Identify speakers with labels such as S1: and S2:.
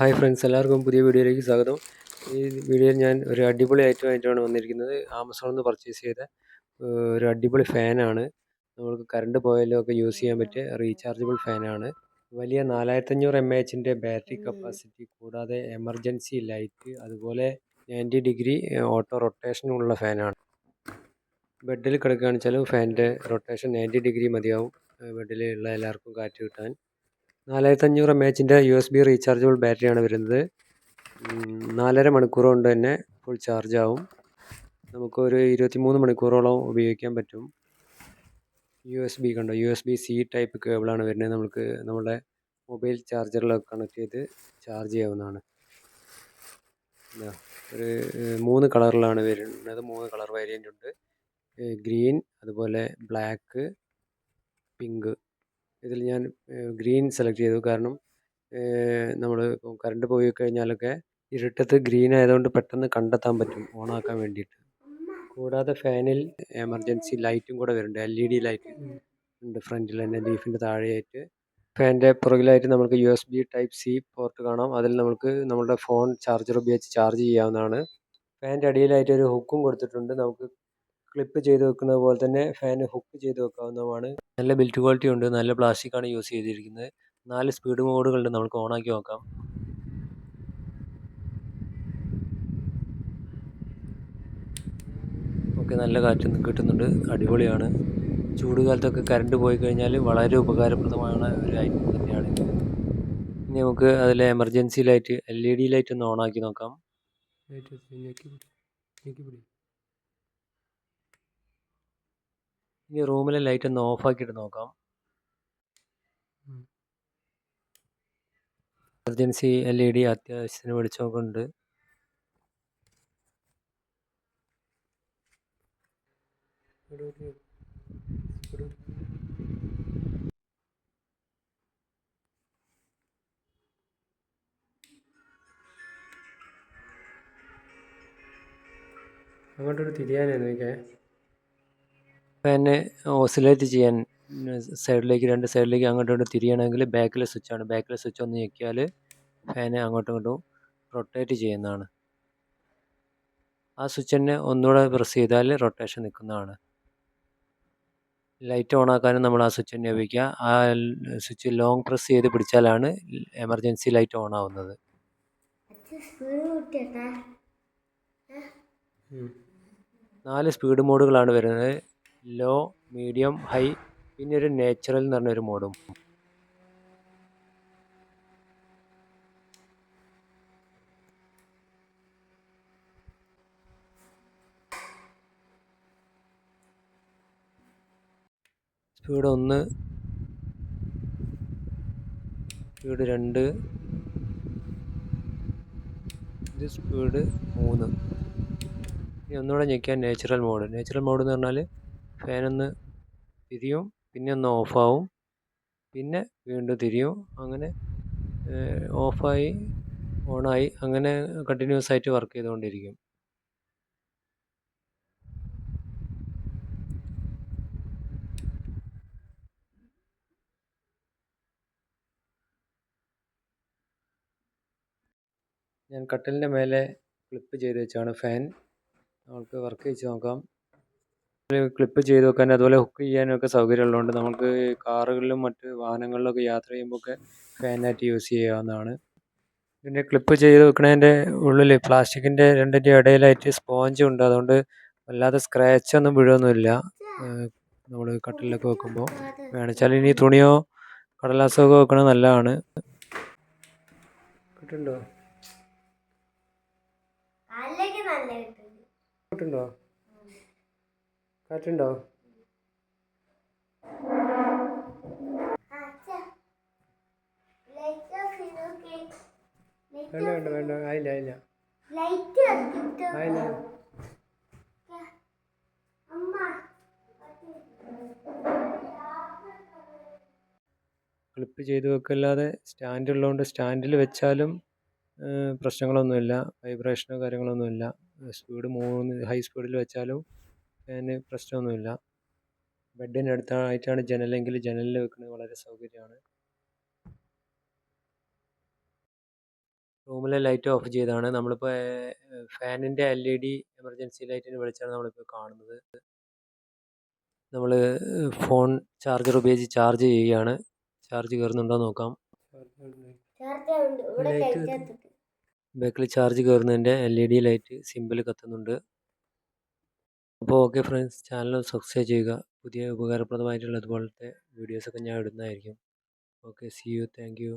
S1: Hi friends എല്ലാവർക്കും പുതിയ വീഡിയോയിലേക്ക് സ്വാഗതം. ഈ വീഡിയോയിൽ ഞാൻ ഒരു അടിപൊളി ഐറ്റം ഐറ്റമായിട്ടാണ് വന്നിരിക്കുന്നത്. ആമസോണിൽ നിന്ന് പർച്ചേസ് ചെയ്ത ഒരു അടിപൊളി ഫാനാണ് നമുക്ക് കറണ്ട് പോയാലും ഒക്കെ യൂസ് ചെയ്യാൻ പറ്റിയ റീചാർജബിൾ ഫാനാണ് വലിയ നാലായിരത്തഞ്ഞൂറ് എം എച്ചിന്റെ ബാറ്ററി കപ്പാസിറ്റി കൂടാതെ എമർജൻസി ലൈറ്റ് അതുപോലെ നയന്റി ഡിഗ്രി ഓട്ടോ റൊട്ടേഷനുള്ള ഫാനാണ് ബെഡിൽ കിടക്കുകയാണെന്ന് വെച്ചാലും ഫാനിന്റെ റൊട്ടേഷൻ നയന്റി ഡിഗ്രി മതിയാവും ബെഡിലുള്ള എല്ലാവർക്കും കാറ്റ് കിട്ടാൻ. നാലായിരത്തഞ്ഞൂറ് എം എച്ചിന്റെ യു എസ് ബി റീചാർജബിൾ ബാറ്ററിയാണ് വരുന്നത്. നാലര മണിക്കൂർ കൊണ്ട് തന്നെ ഫുൾ ചാർജ് ആവും. നമുക്കൊരു ഇരുപത്തിമൂന്ന് മണിക്കൂറോളം ഉപയോഗിക്കാൻ പറ്റും. യു എസ് ബി കണ്ടോ? U S B C type കേബിളാണ് വരുന്നത്. നമുക്ക് നമ്മുടെ മൊബൈൽ ചാർജറിലൊക്കെ കണക്ട് ചെയ്ത് ചാർജ് ചെയ്യാവുന്നതാണ്. ഒരു മൂന്ന് കളറിലാണ് വരുന്നത്. മൂന്ന് കളർ വേരിയന്റ് ഉണ്ട്. ഗ്രീൻ അതുപോലെ ബ്ലാക്ക് പിങ്ക് ഇതിൽ ഞാൻ ഗ്രീൻ സെലക്ട് ചെയ്തു. കാരണം നമ്മൾ ഇപ്പോൾ കറണ്ട് പോയി കഴിഞ്ഞാലൊക്കെ ഇരുട്ടത്ത് ഗ്രീൻ ആയതുകൊണ്ട് പെട്ടെന്ന് കണ്ടെത്താൻ പറ്റും ഓണാക്കാൻ വേണ്ടിയിട്ട്. കൂടാതെ ഫാനിൽ എമർജൻസി ലൈറ്റും കൂടെ വരുന്നുണ്ട് എൽ ഇ ഡി ലൈറ്റ് ഉണ്ട് ഫ്രണ്ടിൽ തന്നെ ലീഫിന്റെ താഴെയായിട്ട്. ഫാനിന്റെ പുറകിലായിട്ട് നമുക്ക് U S B type C port കാണാം. അതിൽ നമുക്ക് നമ്മുടെ ഫോൺ ചാർജർ ഉപയോഗിച്ച് ചാർജ് ചെയ്യാവുന്നതാണ്. ഫാനിന്റെ അടിയിലായിട്ട് ഒരു ഹുക്കും കൊടുത്തിട്ടുണ്ട്. നമുക്ക് ക്ലിപ്പ് ചെയ്ത് വെക്കുന്നത് പോലെ തന്നെ ഫാൻ ഹുക്ക് ചെയ്ത് വെക്കാവുന്നതുമാണ്. നല്ല ബിൽറ്റ് ക്വാളിറ്റി ഉണ്ട് നല്ല പ്ലാസ്റ്റിക് ആണ് യൂസ് ചെയ്തിരിക്കുന്നത്. നാല് സ്പീഡ് മോഡുകളുണ്ട് നമുക്ക് ഓണാക്കി നോക്കാം. ഓക്കെ നല്ല കാറ്റ് കിട്ടുന്നുണ്ട് അടിപൊളിയാണ്. ചൂട് കാലത്തൊക്കെ കറണ്ട് പോയി കഴിഞ്ഞാൽ വളരെ ഉപകാരപ്രദമായ ഒരു ഐറ്റം തന്നെയാണ്. ഇനി നമുക്ക് അതിലെ emergency light L E D light ഒന്ന് ഓണാക്കി നോക്കാം. ഇനി റൂമിലെ ലൈറ്റ് ഒന്ന് ഓഫ് ആക്കിയിട്ട് നോക്കാം. എമർജൻസി എൽ ഇ ഡി അത്യാവശ്യത്തിന് വെളിച്ചമൊക്കെ അങ്ങോട്ടൊരു തിരിയാനായിരുന്നു നോക്കേ ഫാനെ ഓസിലേറ്റ് ചെയ്യാൻ സൈഡിലേക്ക് രണ്ട് സൈഡിലേക്ക് അങ്ങോട്ടും ഇങ്ങോട്ടും തിരിയണമെങ്കിൽ ബാക്കിലെ സ്വിച്ചാണ് ബാക്കിലെ സ്വിച്ച് ഒന്ന് ഞെക്കിയാൽ ഫാനെ അങ്ങോട്ടും ഇങ്ങോട്ടും റൊട്ടേറ്റ് ചെയ്യുന്നതാണ്. ആ സ്വിച്ച് തന്നെ ഒന്നുകൂടെ പ്രസ് ചെയ്താൽ റൊട്ടേഷൻ നിൽക്കുന്നതാണ്. ലൈറ്റ് ഓൺ ആക്കാനും നമ്മൾ ആ സ്വിച്ച് തന്നെ ഉപയോഗിക്കുക. ആ സ്വിച്ച് ലോങ് പ്രസ് ചെയ്ത് പിടിച്ചാലാണ് എമർജൻസി ലൈറ്റ് ഓൺ ആവുന്നത്. നാല് സ്പീഡ് മോഡുകളാണ് വരുന്നത്. ലോ മീഡിയം ഹൈ പിന്നെ ഒരു നേച്ചുറൽ എന്ന് പറഞ്ഞൊരു മോഡും. സ്പീഡ് ഒന്ന് സ്പീഡ് രണ്ട് ഇത് സ്പീഡ് മൂന്ന്. ഇനി ഒന്നുകൂടെ ഞെക്കിയാൽ നേച്ചുറൽ മോഡ്. നേച്ചുറൽ മോഡ് എന്ന് പറഞ്ഞാൽ ഫാനൊന്ന് തിരിയും പിന്നെ ഒന്ന് ഓഫാവും പിന്നെ വീണ്ടും തിരിയും. അങ്ങനെ ഓഫായി ഓണായി അങ്ങനെ കണ്ടിന്യൂസ് ആയിട്ട് വർക്ക് ചെയ്തുകൊണ്ടിരിക്കും. ഞാൻ കട്ടിലിന്റെ മേലെ ക്ലിപ്പ് ചെയ്ത് വെച്ചാണ് ഫാൻ നമുക്ക് വർക്ക് ചെയ്ത് നോക്കാം. ക്ലിപ്പ് ചെയ്ത് വെക്കാൻ അതുപോലെ ഹുക്ക് ചെയ്യാനും ഒക്കെ സൗകര്യമുള്ളതുകൊണ്ട് നമുക്ക് കാറുകളിലും മറ്റ് വാഹനങ്ങളിലൊക്കെ യാത്ര ചെയ്യുമ്പോഴൊക്കെ ഫാനായിട്ട് യൂസ് ചെയ്യാവുന്നതാണ്. പിന്നെ ക്ലിപ്പ് ചെയ്ത് വെക്കണതിന്റെ ഉള്ളിൽ പ്ലാസ്റ്റിക്കിന്റെ രണ്ടിന്റെ ഇടയിലായിട്ട് സ്പോഞ്ച് ഉണ്ട്. അതുകൊണ്ട് വല്ലാതെ സ്ക്രാച്ച് ഒന്നും വീഴൊന്നുമില്ല. നമ്മൾ കട്ടിലൊക്കെ വെക്കുമ്പോൾ വേണമെച്ചാൽ ഇനി തുണിയോ കടലാസോ ഒക്കെ വെക്കണത് നല്ലതാണ്. കിട്ടുന്നുണ്ടോ?
S2: അല്ലെങ്കിൽ നല്ല കിട്ടും.
S1: കാറ്റുണ്ടോ? വേണ്ട വേണ്ട വേണ്ട. ആയില്ല ആയില്ല. ആയില്ല. ക്ലിപ്പ് ചെയ്ത് വെക്കല്ലാതെ സ്റ്റാൻഡ് ഉള്ളതുകൊണ്ട് സ്റ്റാൻഡിൽ വെച്ചാലും പ്രശ്നങ്ങളൊന്നുമില്ല. വൈബ്രേഷനോ കാര്യങ്ങളൊന്നുമില്ല. സ്പീഡ് മൂന്ന് ഹൈ സ്പീഡിൽ വെച്ചാലും അതിന് പ്രശ്നമൊന്നുമില്ല. ബെഡിന്റെ അടുത്തായിട്ടാണ് ജനലെങ്കിൽ ജനലിൽ വെക്കുന്നത് വളരെ സൗകര്യമാണ്. റൂമിലെ ലൈറ്റ് ഓഫ് ചെയ്താണ്. നമ്മളിപ്പോൾ ഫാനിന്റെ എൽ ഇ ഡി എമർജൻസി ലൈറ്റിന് വെളിച്ചാണ് നമ്മളിപ്പോൾ കാണുന്നത്. നമ്മൾ ഫോൺ ചാർജർ ഉപയോഗിച്ച് ചാർജ് ചെയ്യുകയാണ്. ചാർജ് കയറുന്നുണ്ടോ നോക്കാം.
S2: ലൈറ്റ്
S1: ബാക്കിൽ charge കയറുന്നതിന്റെ L E D light simple കത്തുന്നുണ്ട്. അപ്പോൾ ഓക്കെ ഫ്രണ്ട്സ് ചാനൽ സബ്സ്ക്രൈബ് ചെയ്യുക. പുതിയ ഉപകാരപ്രദമായിട്ടുള്ള ഇതുപോലത്തെ വീഡിയോസൊക്കെ ഞാൻ ഇടുന്നതായിരിക്കും. Okay see you thank you